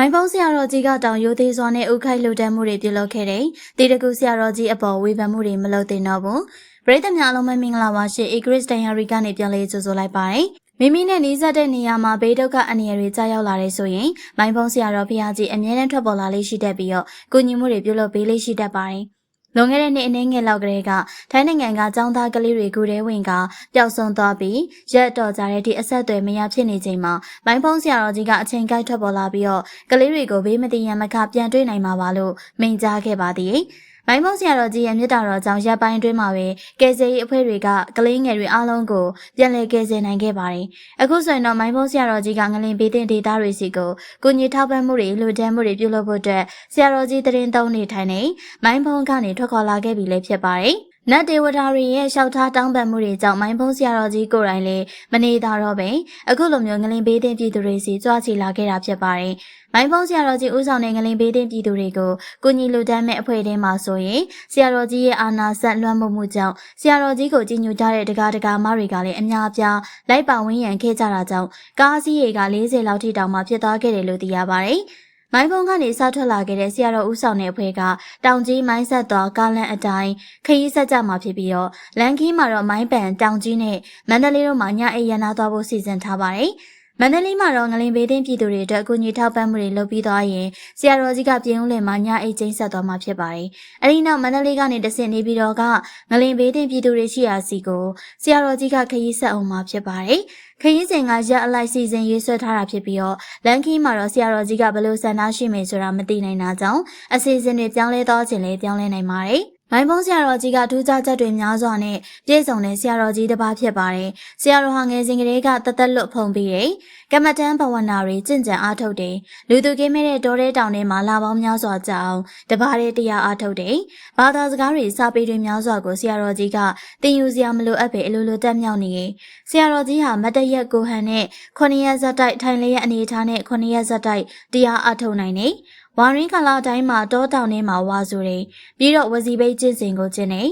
မိုင်းဖုံးဆရာတော်ကြီးကတောင်ရိုသေးစွာနဲ့ဥခိုက်လှူဒန်းမှုတွေပြုလုပ်ခဲ့တယ်။တေတကူဆရာတော်ကြီးအပေါ်ဝေဖန်မှုတွေမလုပ်သင့်တော့ဘူး။ပရိသတ်များအလုံးမမင်္ဂလာပါရှင်။အေဂရစ်တန်ယာရီကနေပြန်လေးကြိုဆိုလိုက်ပါတယ်။မိမိနဲ့နှီးစပ်တဲ့နေရာမှာဘေးဒုက္ခအန္တရာယ်တွေကြားရောက်လာတဲ့ဆိုရင်မိုင်းဖုံးဆရာတော်ဖရာကြီးအမြဲတမ်းထွက်ပေါ်လာလေးရှိတတ်ပြီးတော့ကုညီမှုတွေပြုလုပ်ပေးလေးရှိတတ်ပါတယ်။ လွန်ခဲ့တဲ့နှစ်အနည်းငယ်လောက်ကလေးကထိုင်းနိုင်ငံကចောင်းသားကလေးတွေကိုတဲဝင်ကပျောက်ဆုံးသွားပြီးရက်တော်ကြတဲ့ဒီအဆက်အသွယ်မရဖြစ်နေချိန်မှာမိုင်းဖုံးဆရာတော်ကြီးကအချိန်ကိုက်ထွက်ပေါ်လာပြီးတော့ကလေးတွေကိုဘေးမတည်ရန်မခပြန်တွေ့နိုင်မှာပါလို့မိန့်ကြားခဲ့ပါသေးတယ်။ မိုင်းဖုံးဆရာတော်ကြီးရဲ့မြစ်တာတော်ကြောင့်ရပ်ပိုင်းအတွင်းမှာပဲကယ်ဆယ်ရေးအဖွဲ့တွေကကလေးငယ်တွေအားလုံးကိုပြန်လည်ကယ်ဆယ်နိုင်ခဲ့ပါတယ်။အခုဆိုရင်တော့မိုင်းဖုံးဆရာတော်ကြီးကငလင်ပေးတဲ့ဒေတာတွေစီကိုကုညီထောက်ပံ့မှုတွေလူဒန်းမှုတွေပြုလုပ်ဖို့အတွက်ဆရာတော်ကြီးတရင်သုံးနေထိုင်နေမိုင်းဖုံးကနေထွက်ခွာလာခဲ့ပြီလည်းဖြစ်ပါတယ်။ နတ်ဒေဝတာတွေရဲ့ရှောက်ထားတောင်းပန်မှုတွေကြောင့်မိုင်းဖုံးဆရာတော်ကြီးကိုယ်တိုင်လည်းမနေတာတော့ပဲအခုလိုမျိုးငလင်ပေးတဲ့ပြည်သူတွေစီကြွားချီလာခဲ့တာဖြစ်ပါတယ်။မိုင်းဖုံးဆရာတော်ကြီးဦးဆောင်တဲ့ငလင်ပေးတဲ့ပြည်သူတွေကိုကုညီလူတန်းမဲ့အဖွဲ့ထဲမှာဆိုရင်ဆရာတော်ကြီးရဲ့အာနာဆက်လွှမ်းမိုးမှုကြောင့်ဆရာတော်ကြီးကိုကြီးညိုကြတဲ့တကားတကားမတွေကလည်းအများအပြားလိုက်ပါဝန်းရံခဲ့ကြတာကြောင့်ကားစီးရေက40လောက်ထိတောင်မှဖြစ်သွားခဲ့တယ်လို့သိရပါတယ်။ မိုင်းဖုံကနေစထွက်လာခဲ့တဲ့ဆရာတော်ဦးဆောင်တဲ့အဖွဲ့ကတောင်ကြီးမိုင်းဆက်သွားကားလန်အတိုင်းခရီးဆက်ကြမှာဖြစ်ပြီးတော့လန်ခီးမှာတော့မိုင်းပန်တောင်ကြီးနဲ့မန္တလေးတို့မှာညအိပ်ရနာသွားဖို့စီစဉ်ထားပါတယ်။ မန္တလေးမှာတော့ငလင်ဘေးသိမ်းပြည်သူတွေအတွက်အကူအညီထောက်ပံ့မှုတွေလုပ်ပြီးသွားရင်ဆရာတော်ကြီးကပြင်ဦးလယ်မှာညအိတ်ချင်းဆက်သွားမှာဖြစ်ပါတယ်။အဲဒီနောက်မန္တလေးကနေတဆင့်နေပြီးတော့ကငလင်ဘေးသိမ်းပြည်သူတွေရှိရာစီကိုဆရာတော်ကြီးကခရီးဆက်အောင်မှာဖြစ်ပါတယ်။ခရီးစဉ်ကရက်အလိုက်စီစဉ်ရေးဆွဲထားတာဖြစ်ပြီးတော့လန်ခီးမှာတော့ဆရာတော်ကြီးကဘယ်လိုဆန္ဒရှိမယ်ဆိုတာမသိနိုင်တာကြောင့်အစီအစဉ်တွေပြောင်းလဲတော့ခြင်းလည်းပြောင်းလဲနိုင်ပါတယ်။ မိုင်းဖုံးဆရာတော်ကြီးကထူးခြားချက်တွေများစွာနဲ့ပြည့်စုံတဲ့ဆရာတော်ကြီးတစ်ပါးဖြစ်ပါတယ်။ဆရာတော်ဟာငယ်စဉ်ကလေးကတသက်လွတ်ဖုံပြီးတယ်။ကမ္မထမ်းဘဝနာတွေကြင်ကြံအားထုတ်တယ်။လူသူကင်းမဲ့တဲ့တောထဲတောင်ထဲမှာလာပေါင်းများစွာကြာအောင်တပါးတဲ့တရားအားထုတ်တယ်။ဘာသာစကားတွေစာပေတွေများစွာကိုဆရာတော်ကြီးကသင်ယူစရာမလိုအပ်ပဲအလိုလိုတက်မြောက်နေတယ်။ဆရာတော်ကြီးဟာမတရက်ကိုဟန်နဲ့ခုနှစ်ရက်ဇက်တိုက်ထိုင်လျက်အနေထားနဲ့ခုနှစ်ရက်ဇက်တိုက်တရားအားထုတ်နိုင်တယ်။ ဝါရင်းကာလာတိုင်းမှာတောတောင်ထဲမှာဝါဆိုတယ်ပြီးတော့ဝစီပိတ်ကျင့်စဉ်ကိုကျင့်နေ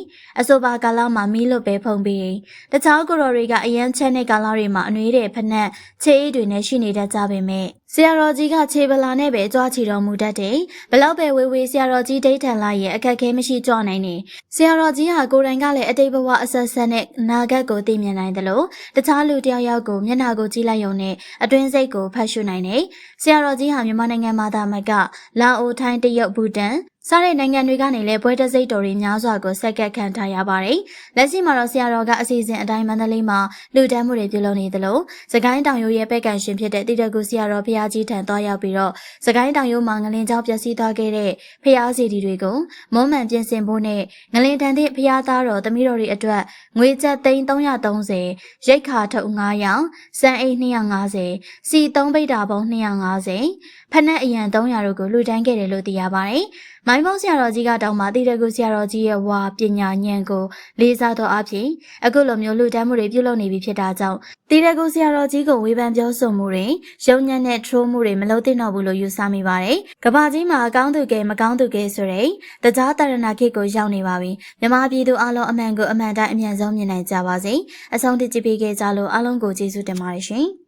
အဆိုပါကာလမှာမီးလွတ်ပဲဖုံပြီးတခြားကိုတော်တွေကအရန်ချက်တဲ့ကာလတွေမှာအနှွေးတဲ့ဖက်နှက်ချေးအိတ်တွေနဲ့ရှိနေတတ်ကြပေမဲ့ဆရာတော်ကြီးကခြေပလာနဲ့ပဲကြွားချီတော်မူတတ်တယ်ဘလောက်ပဲဝေဝေဆရာတော်ကြီးဒိဋ္ဌံလာရဲ့အခက်ခဲမရှိကြွနိုင်နေဆရာတော်ကြီးဟာကိုယ်တိုင်ကလည်းအတိတ်ဘဝအဆက်ဆက်နဲ့နာဂတ်ကိုသိမြင်နိုင်တယ်လို့တခြားလူတယောက်ယောက်ကိုမျက်နှာကိုကြည့်လိုက်ရုံနဲ့အတွင်းစိတ်ကိုဖတ်ရှုနိုင်တယ်ဆရာတော်ကြီးဟာမြန်မာနိုင်ငံမှာသာမကလာအိုထိုင်းတရုတ်ဘူတန် စားတဲ့နိုင်ငံတွေကနေလည်းဘွဲတစိတ်တော်တွေများစွာကိုဆက်ကပ်ခံထားရပါတယ်။လက်ရှိမှာတော့ဆရာတော်ကအစီအစဉ်အတိုင်းမန္တလေးမှာလူတန်းမှုတွေပြုလုပ်နေသလိုစကိုင်းတောင်ရိုးရဲ့ပဲ့ကန်ရှင်ဖြစ်တဲ့တိတကူဆရာတော်ဖရာကြီးထံသွားရောက်ပြီးတော့စကိုင်းတောင်ရိုးမှာငလင်ကြောင့်ပျက်စီးသွားခဲ့တဲ့ဖရာစီတီတွေကိုမုံမှန်ပြင်ဆင်ဖို့နဲ့ငလင်တန်သည့်ဖရာသားတော်သမီးတော်တွေအတွက်ငွေကျပ်သိန်း330ရိတ်ခါထုပ်900စံအိတ်250စီ3ပိတ်တာပုံ250ဖက်နှက်အရန်300တို့ကိုလူတန်းခဲ့တယ်လို့သိရပါတယ်။ မိုင်းဖုံးဆရာတော်ကြီးကတောင်းမှတိတကူဆရာတော်ကြီးရဲ့ဝါပညာဉာဏ်ကိုလေးစားသောအဖြစ်အခုလိုမျိုးလူတန်းမှုတွေပြုလုပ်နေပြီဖြစ်တာကြောင့်တိတကူဆရာတော်ကြီးကိုဝေဖန်ပြောဆိုမှုတွေရုံညံ့တဲ့ထိုးမှုတွေမလုပ်သင့်တော့ဘူးလို့ယူဆမိပါတယ်။ကဘာကြီးမှာအကောင်းသူကဲမကောင်းသူကဲဆိုတဲ့တကြားတရဏခေတ်ကိုရောက်နေပါပြီ။မြမပြည်သူအလုံးအမှန်ကိုအမှန်တိုင်းအမြန်ဆုံးမြင်နိုင်ကြပါစေ။အဆုံးထိကြည့်ပေးကြလို့အလုံးကိုကျေးဇူးတင်ပါတယ်ရှင်။